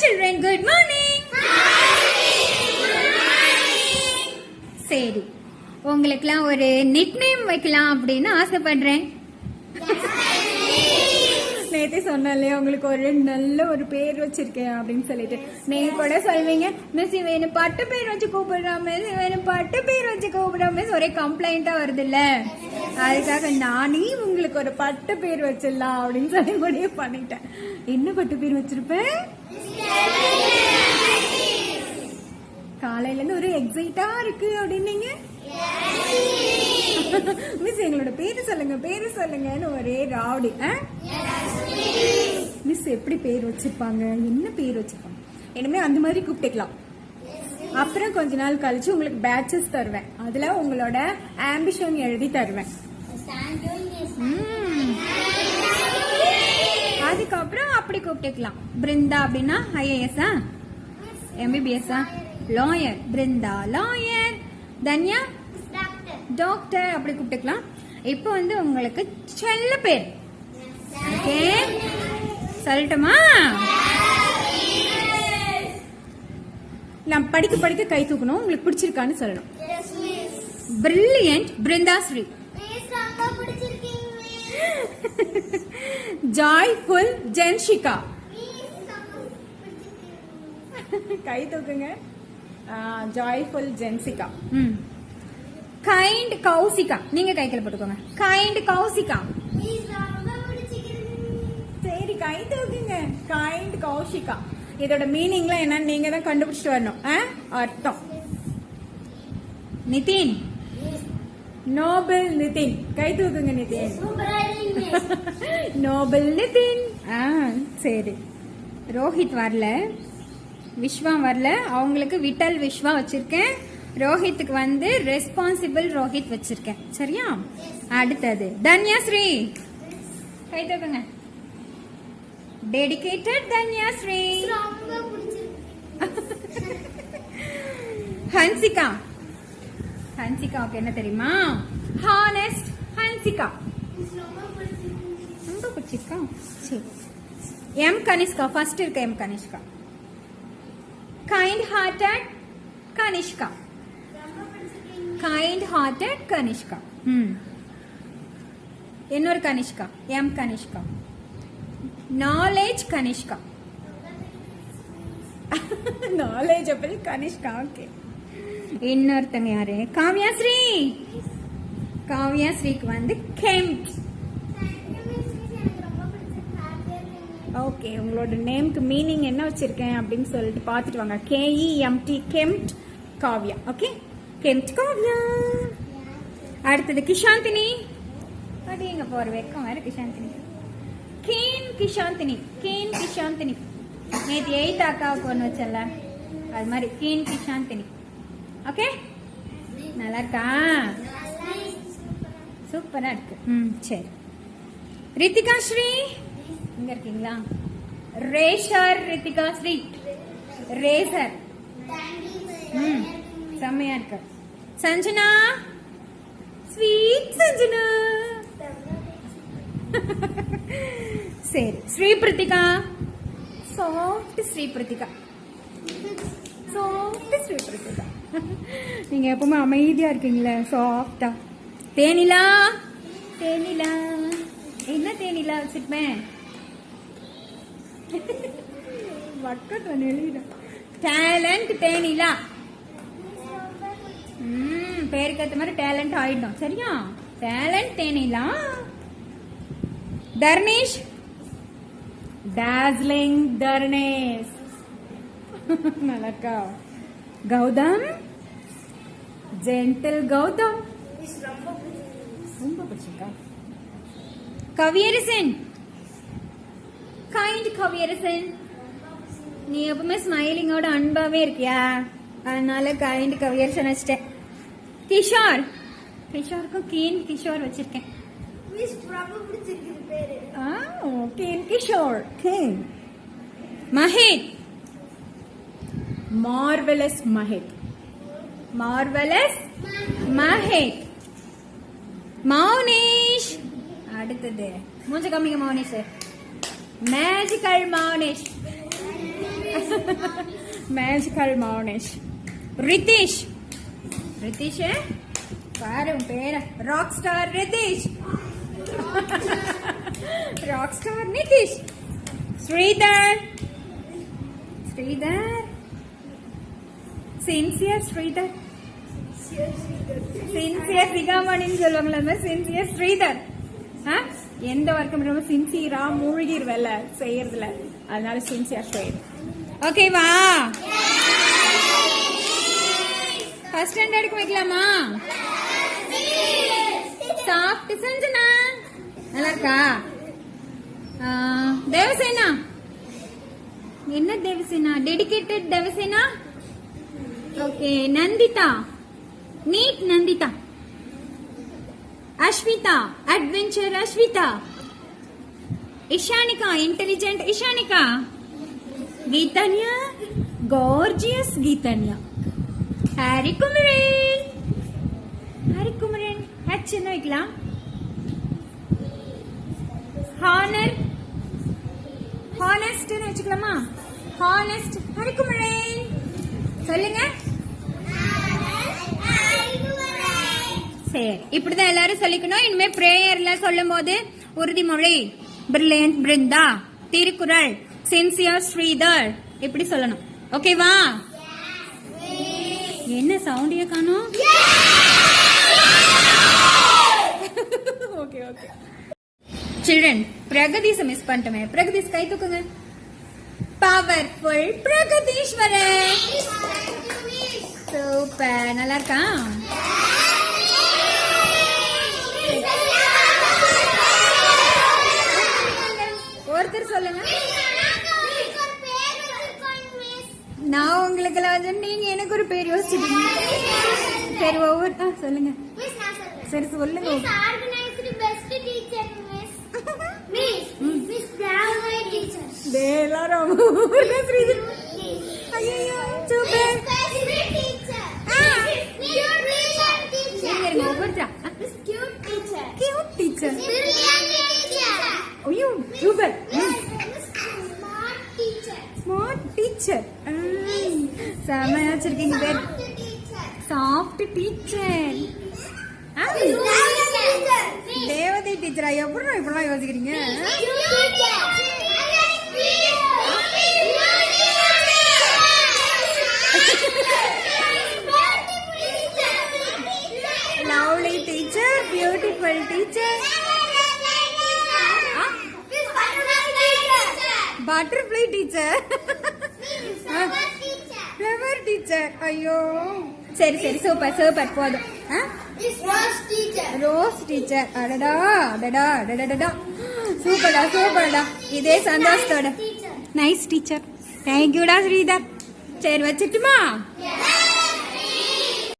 children, good morning. சரி உங்களுக்குலாம் ஒரு நிக் நேம் வைக்கலாம் அப்படின்னு ஆசைப்படுறேன். நேற்று சொன்னாலே உங்களுக்கு ஒரு நல்ல ஒரு பேர் வச்சிருக்கேன் அப்படின்னு சொல்லிட்டு. நீங்க கூட சொல்வீங்க மிஸ் இவன் பட்டு பேர் வச்சு கூப்பிடுறா மிஸ் இவன் பட்டு பேர் வச்சு கூப்பிடுறா மிஸ் ஒரே கம்ப்ளைண்டா வருது இல்ல அதுக்காக நானே உங்களுக்கு ஒரு பட்டு பேர் வச்சிடலாம் அப்படின்னு சொல்லி முடிவு பண்ணிட்டேன். என்ன பட்டு பேர் வச்சிருப்பேன்? காலையில இருந்து ஒரு எக்ஸைட்டா இருக்கு அப்படின்னீங்க. மிஸ் எங்களோட பேரு சொல்லுங்க பேரு சொல்லுங்கன்னு ஒரே ராவடி மிஸ் எப்படி பேர் வச்சிருப்பாங்க? என்ன பேர் வச்சிருப்பாங்க? இனிமே அந்த மாதிரி கூப்பிட்டுக்கலாம். அப்புறம் கொஞ்ச நாள் கழிச்சு உங்களுக்கு பேட்சஸ் தருவேன். அதுல உங்களோட ஆம்பிஷன் எழுதி தருவேன். அதுக்கப்புறம் அப்படி கூப்பிட்டுக்கலாம். பிருந்தா அப்படின்னா ஐஏஎஸ்ஆ எம்பிபிஎஸ்ஸா lawyer Brinda lawyer Dhanya? Doctor அப்படி கூப்பிட்டுக்கலாம். இப்போ வந்து உங்களுக்கு செல்ல பேர். ஓகே? சொல்லட்டுமா? நான் படிக்க படிக்க கை தூக்கணும். உங்களுக்கு பிடிச்சிருக்கான்னு சொல்லணும். Brilliant பிருந்தாஸ்ரீ joyful ஜென்ஷிகா. கை தூக்குங்க. ஜாய்ஃபுல் ஜென்சிகா ம். கைண்ட் கௌசிகா. நீங்க கைக்கில போட்டுக்கோங்க. கைண்ட் கௌசிகா. சரி கை தூக்குங்க. கைண்ட் கௌஷிகா இதோட மீனிங்லாம் என்னன்னு நீங்க தான் கண்டுபிடிச்சிட்டு வரணும்? அர்த்தம். நிதின். நோபல் நிதின் கை தூக்குங்க நிதின் நோபல் நிதின் ஆ சரி. ரோஹித் வரல. விஸ்வா வரல. அவங்களுக்கு விட்டல் விஸ்வா வச்சிருக்கேன். ரோஹித்துக்கு வந்து ரெஸ்பான்சிபிள் ரோஹித் வச்சிருக்கேன். சரியா? அடுத்தது தன்யாஸ்ரீ. கை தூக்குங்க. டெடிகேட்டட் தன்யாஸ்ரீ. ஹன்சிகா. ஹன்சிகாவுக்கு என்ன தெரியுமா ஹானஸ்ட் ஹன்சிகா ரொம்ப பிடிச்சிருக்கா சரி எம் கனிஷ்கா ஃபர்ஸ்ட் இருக்க M Kanishka kind hearted Kanishka kind hearted Kanishka ம் இன்னொரு Kanishka M Kanishka knowledge Kanishka knowledgeable Kanishka okay இன்னொருத்தங்க யாரு? காவ்யாஸ்ரீ! காவ்யாஸ்ரீக்கு வந்து கெம்ட் ஓகே உங்களோட நேம்க்கு மீனிங் என்ன வச்சிருக்கேன் அப்படின்னு சொல்லிட்டு பார்த்துட்டு வாங்க. கேஇஎம்டி கெம்ட் காவ்யா ஓகே கெம்ட் காவ்யா அடுத்தது கிஷாந்தினி. அப்படிங்க போகிற போற வெக்கம் வேற கிஷாந்தினி. கீன் கிஷாந்தினி. கீன் கிஷாந்தினி. நேற்று எயித் அக்காவுக்கு ஒன்று வச்சல அது மாதிரி கீன் கிஷாந்தினி. ஓகே நல்லா இருக்கா சூப்பரா இருக்கு ம் சரி. ரித்திகா ஸ்ரீ? இங்க இருக்கீங்களா? ரேஷர் ரித்திகா ஸ்ரீ. ரேசர் ம் செம்மையா இருக்கு சஞ்சனா? ஸ்வீட் சஞ்சனா. சரி ஸ்ரீ பிரித்திகா. சாஃப்ட் ஸ்ரீ பிரித்திகா. சாஃப்ட் ஸ்ரீ பிரித்திகா. நீங்க எப்பவுமே அமைதியா இருக்கீங்களே சாஃப்டா தேனிலா? தேனிலா. என்ன தேனிலா வச்சிருப்பேன் பக்கத்துல எழுதிட டேலண்ட் தேனிலா. ம் பேருக்கு ஏத்த மாதிரி டேலண்ட் ஆயிடும் சரியா? டேலண்ட் தேனிலா. தர்ணேஷ் டாஸ்லிங் தர்ணேஷ் நல்லா இருக்கா கௌதம் ஜென்டில் கௌதம் ரொம்ப பிடிச்சிருக்கா கவியரசன் கைண்ட் கவியரசன் நீ எப்பவுமே ஸ்மைலிங்கோட அன்பாவே இருக்கியா அதனால கைண்ட் கவியரசன் வச்சிட்டேன் கிஷோர் கிஷோருக்கும் கீன் கிஷோர் வச்சிருக்கேன் ஆ, keen Kishore keen மஹேத் marvellous மஹேத் marvellous மஹேத் Mounesh அடுத்தது மூஞ்ச காமிங்க மௌனேஷ் மேஜிக்கல் மௌனேஷ் மேஜிக்கல் மௌனேஷ் ரிதீஷ் ரிதீஷ் பாரு உன் பேர rock star Ritesh rock star Nitish Sridhar Sridhar sincere Sridhar sincere சிகாமணின்னு சொல்லுவாங்களே அந்த சின்சியர் ஸ்ரீதர் ஆ? எந்த ஒர்க்கும் ரொம்ப சின்சியரா மூழ்கிருவல்ல செய்யறதுல. அதனால சின்சியர் ஸ்ரீதர் ஓகேவா ஃபர்ஸ்ட் ஸ்டாண்டர்டுக்கு வைக்கலாமா? சாப்பிட்டு செஞ்சனா. நல்லா இருக்கா? தேவசேனா. என்ன Devasena? Dedicated Devasena? Okay Nanditha. Neat Nanditha. Ashvitha adventure Ashvitha. Ishanika intelligent Ishanika. Geethanya gorgeous Geethanya. Hari Kumaran Hari Kumaran హచ్చిను ఇట్లా? హానర్. హానెస్ట్ అని వచ్చుకులమ్మా హానెస్ట్. హరి కుమరేన్ சொல்லுங்க. சரி இப்படிதான் எல்லாரும் சொல்லிக்கணும். இனிமே பிரேயர்ல சொல்லும் போது உறுதிமொழி. பிரில்லியன்ட் பிருந்தா திருக்குறள் சின்சியர் ஸ்ரீதர் இப்படி சொல்லணும். ஓகேவா என்ன சவுண்டிய காணும்? ஓகே ஓகே சில்ட்ரன் பிரகதீஷ மிஸ் பண்ணிட்டோமே. பிரகதீஷ் கை தூக்குங்க. பவர்ஃபுல் பிரகதீஸ்வரன். சூப்பர் நல்லா இருக்கா ஒருத்தர் சொல்லுங்க. நான் உங்களுக்கு வந்து நீங்க எனக்கு ஒரு பேர் யோசிச்சிட்டீங்க. சரி ஒவ்வொரு சொல்லுங்க. சரி சொல்லுங்க. எல்லாரும். ஐயையோ, சூப்பர் இருங்க, இருங்க, ஒவ்வொருத்தரா. Cute teacher. ஐயோ, சூப்பர் ஸ்மார்ட் டீச்சர் வச்சிருக்கீங்க பேர் சாஃப்ட் டீச்சர் தேவதை டீச்சரா எப்படி இப்படிலாம் யோசிக்கிறீங்க? Lovely teacher beautiful teacher butterfly teacher flower teacher ஐயோ சரி சரி. சூப்பர் சூப்பர் போதும். ரோஸ் டீச்சர் அடடா அடடா அடடடா சூப்பர்டா சூப்பர்டா இதே சந்தோஷத்தோட. நைஸ் டீச்சர் தேங்க்யூடா ஸ்ரீதர். சரி வச்சுட்டுமா?